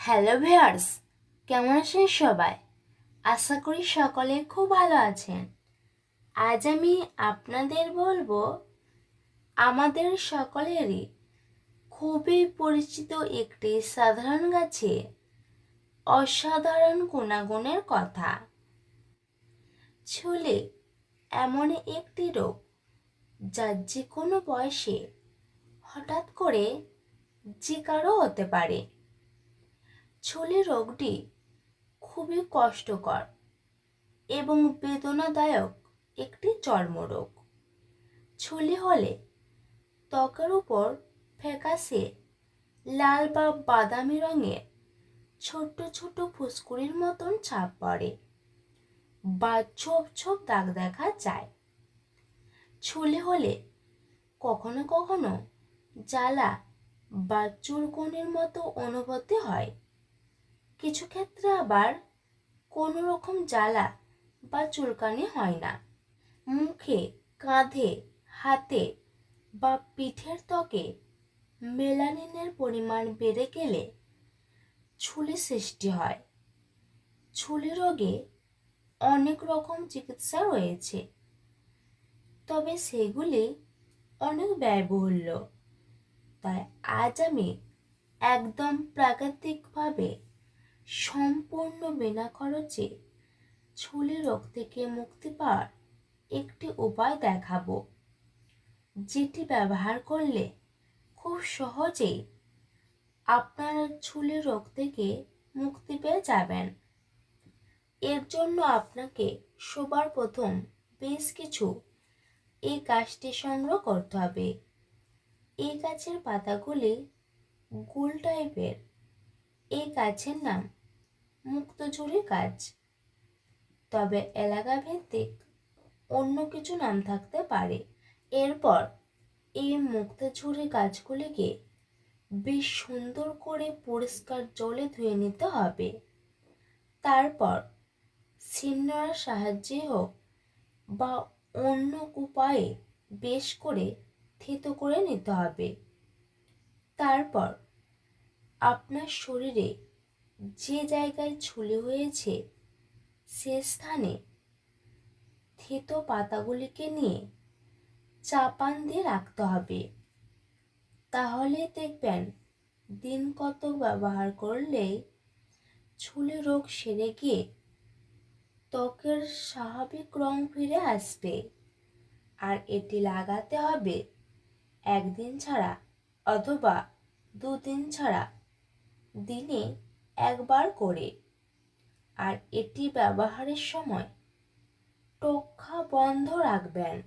Hello viewers কেমন আছেন সবাই? আশা করি সকলে খুব ভালো আছেন। আজ আমি আপনাদের বলব, আমাদের সকলেরই খুবই পরিচিত একটি সাধারণ গাছে অসাধারণ গুণাগুণের কথা। ছুলে এমন একটি রোগ যা যে কোনো বয়সে হঠাৎ করে যে কারও হতে পারে। ছুলি রোগটি খুবই কষ্টকর এবং বেদনাদায়ক একটি চর্মরোগ। ছুলি হলে ত্বকের উপর ফ্যাকাশে লাল বা বাদামি রঙের ছোট্ট ছোট ফুসকুড়ির মতন ছাপ পড়ে বা ছোপ ছোপ দাগ দেখা যায়। ছুলি হলে কখনো কখনো জ্বালা বা চুলকনির মতো অনুভূতি হয়। কিছু ক্ষেত্রে আবার কোনো রকম জ্বালা বা চুলকানি হয় না। মুখে, কাঁধে, হাতে বা পিঠের ত্বকে মেলানিনের পরিমাণ বেড়ে গেলে ছুলি সৃষ্টি হয়। ছুলি রোগে অনেক রকম চিকিৎসা রয়েছে, তবে সেগুলি অনেক ব্যয়বহুল্য। তাই আজ আমি একদম প্রাকৃতিকভাবে সম্পূর্ণ বিনা খরচে ছুলি রোগ থেকে মুক্তি পাওয়ার একটি উপায় দেখাবো। যেটি ব্যবহার করলে খুব সহজেই আপনারা ছুলি রোগ থেকে মুক্তি পেয়ে যাবেন। এর জন্য আপনাকে সবার প্রথম বেশ কিছু এই গাছটি সংগ্রহ করতে হবে। এই গাছের পাতাগুলি গোল টাইপের এই গাছের নাম। মুক্তঝুরি কাজ তবে এলাকা ভিত্তিক অন্য কিছু নাম থাকতে পারে। এরপর এই মুক্তঝুরি গাছগুলিকে বেশ সুন্দর করে পরিষ্কার জলে ধুয়ে নিতে হবে। তারপর সিন্নরার সাহায্যে হোক বা অন্য উপায়ে বেশ করে থেতো করে নিতে হবে। তারপর আপনার শরীরে যে জায়গায় ছুলে হয়েছে, সে স্থানে থেতো পাতাগুলিকে নিয়ে চাপান দিয়ে রাখতে হবে। তাহলে দেখবেন দিন কত ব্যবহার করলেই ছুলে রোগ সেরে গিয়ে ত্বকের স্বাভাবিক রং ফিরে আসবে। আর এটি লাগাতে হবে একদিন ছাড়া অথবা দুদিন ছাড়া দিনে একবার করে। আর এটি ব্যবহারের সময় টক্ষা বন্ধ রাখবেন।